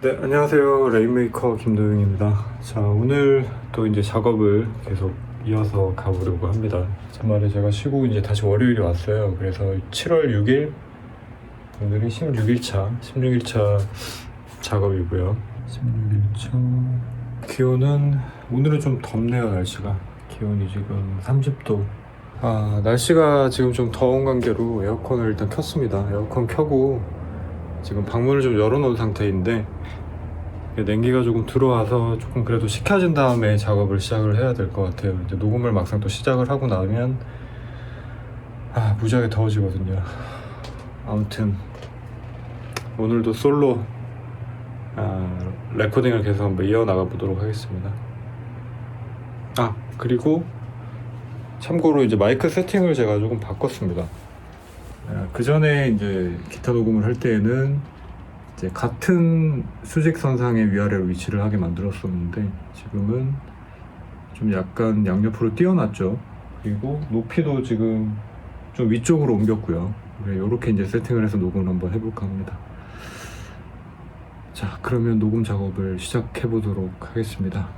네, 안녕하세요. 레인메이커 김도영입니다. 자, 오늘 또 이제 작업을 계속 이어서 가보려고 합니다. 주말에 제가 쉬고 이제 다시 월요일에 왔어요. 그래서 7월 6일, 오늘이 16일차, 16일차 작업이고요. 16일차. 기온은, 오늘은 좀 덥네요, 날씨가. 기온이 지금 30도. 아, 날씨가 지금 좀 더운 관계로 에어컨을 일단 켰습니다. 에어컨 켜고 지금 방문을 좀 열어놓은 상태인데 냉기가 조금 들어와서 조금 그래도 식혀진 다음에 작업을 시작을 해야 될 것 같아요. 이제 녹음을 막상 또 시작을 하고 나면 아 무지하게 더워지거든요. 아무튼 오늘도 솔로 아, 레코딩을 계속 한번 이어나가 보도록 하겠습니다. 아 그리고 참고로 이제 마이크 세팅을 제가 조금 바꿨습니다. 그 전에 이제 기타 녹음을 할 때에는 이제 같은 수직 선상의 위아래로 위치를 하게 만들었었는데 지금은 좀 약간 양옆으로 띄어놨죠. 그리고 높이도 지금 좀 위쪽으로 옮겼고요. 이렇게 이제 세팅을 해서 녹음을 한번 해볼까 합니다. 자, 그러면 녹음 작업을 시작해 보도록 하겠습니다.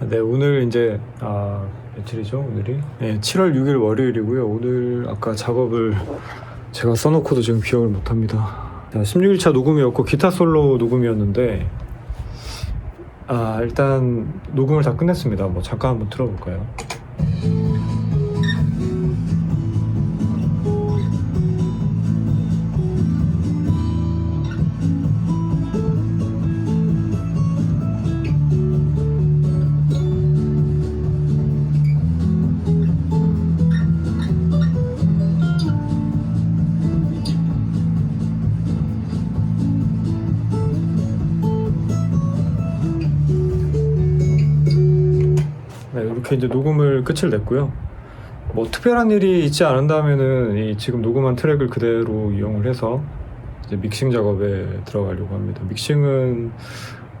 네, 오늘 이제 아 며칠이죠? 오늘이? 네, 7월 6일 월요일이고요. 오늘 아까 작업을 제가 써놓고도 지금 기억을 못합니다. 자, 16일차 녹음이었고 기타 솔로 녹음이었는데 아 일단 녹음을 다 끝냈습니다. 뭐 잠깐 한번 들어볼까요? 이렇게 이제 녹음을 끝을 냈고요. 뭐 특별한 일이 있지 않은다면은 이 지금 녹음한 트랙을 그대로 이용을 해서 이제 믹싱 작업에 들어가려고 합니다. 믹싱은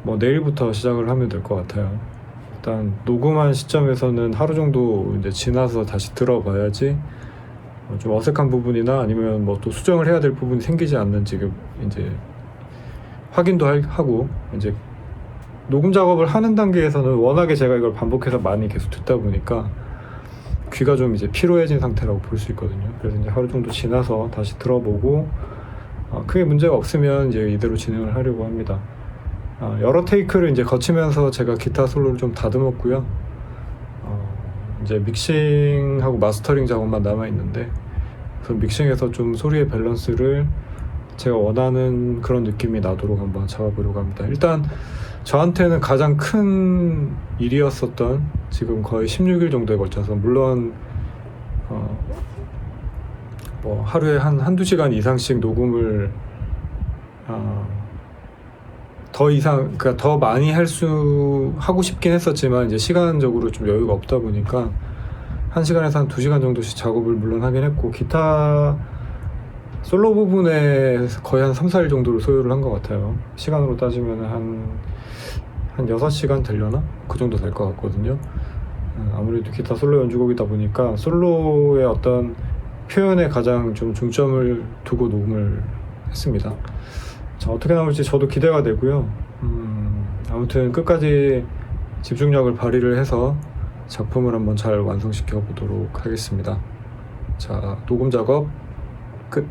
뭐 내일부터 시작을 하면 될 것 같아요. 일단 녹음한 시점에서는 하루 정도 이제 지나서 다시 들어봐야지 어, 좀 어색한 부분이나 아니면 뭐 또 수정을 해야 될 부분이 생기지 않는지 그 이제 확인도 할- 하고 이제 녹음 작업을 하는 단계에서는 워낙에 제가 이걸 반복해서 많이 계속 듣다 보니까 귀가 좀 이제 피로해진 상태라고 볼 수 있거든요. 그래서 이제 하루 정도 지나서 다시 들어보고 어, 크게 문제가 없으면 이제 이대로 진행을 하려고 합니다. 어, 여러 테이크를 이제 거치면서 제가 기타 솔로를 좀 다듬었고요. 어, 이제 믹싱하고 마스터링 작업만 남아 있는데 그 믹싱에서 좀 소리의 밸런스를 제가 원하는 그런 느낌이 나도록 한번 잡아보려고 합니다. 일단 저한테는 가장 큰 일이었었던 지금 거의 16일 정도에 걸쳐서 물론 어, 뭐 하루에 한 한두 시간 이상씩 녹음을 어, 더 이상 그러니까 더 많이 할 수 하고 싶긴 했었지만 이제 시간적으로 좀 여유가 없다 보니까 한 시간에서 한 두 시간 정도씩 작업을 물론 하긴 했고 기타 솔로 부분에 거의 한 3, 4일 정도를 소요를 한 것 같아요. 시간으로 따지면 한, 한 6시간 되려나? 그 정도 될 것 같거든요. 어, 아무래도 기타 솔로 연주곡이다 보니까 솔로의 어떤 표현에 가장 좀 중점을 두고 녹음을 했습니다. 자, 어떻게 나올지 저도 기대가 되고요. 음, 아무튼 끝까지 집중력을 발휘를 해서 작품을 한번 잘 완성시켜 보도록 하겠습니다. 자, 녹음 작업 끝.